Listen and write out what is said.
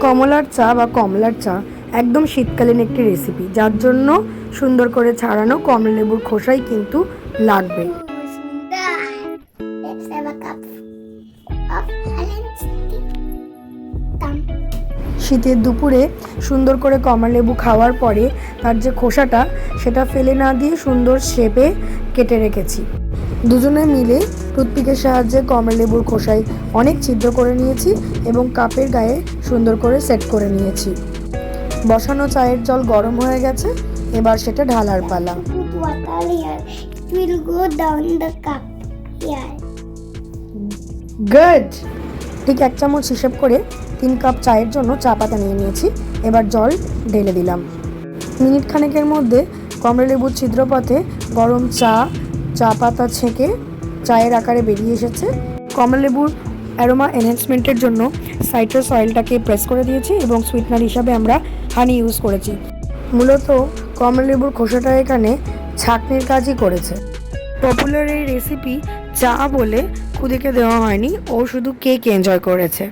কমলার চা বা কমলার চা একদম শীতকালীন একটি রেসিপি যার জন্য সুন্দর করে ছাড়ানো কমলা লেবুর খোসাই কিন্তু লাগবে. শীতের দুপুরে সুন্দর করে কমলা লেবু খাওয়ার পরে তার যে খোসাটা, সেটা ফেলে না দিয়ে সুন্দর শেপে কেটে রেখেছি দুজনে মিলে টুথপিকের সাহায্যে কমলা লেবুর খোসায় অনেক ছিদ্র করে নিয়েছি এবং কাপের গায়ে সুন্দর করে সেট করে নিয়েছি। বসানো চায়ের জল গরম হয়ে গেছে, এবার সেটা ঢালার পালা. গুড! ঠিক এক চামচ হিসেব করে তিন কাপ চায়ের জন্য চা পাতা নিয়ে নিয়েছি, এবার জল ঢেলে দিলাম। মিনিট খানেকের মধ্যে কমলা লেবুর ছিদ্রপথে গরম চা চা পাতা ছেঁকে চায়ের আকারে বেরিয়ে এসেছে। কমলা লেবুর অ্যারোমা এনহ্যান্সমেন্টের জন্য সাইট্রাস অয়েলটাকে প্রেস করে দিয়েছি এবং সুইটনার হিসাবে আমরা হানি ইউজ করেছি। মূলত কমলা লেবুর খোসাটা এখানে ছাঁকনির কাজই করেছে। পপুলার এই রেসিপি চা বলে খুদিকে দেওয়া হয়নি, ও শুধু কেক এনজয় করেছে।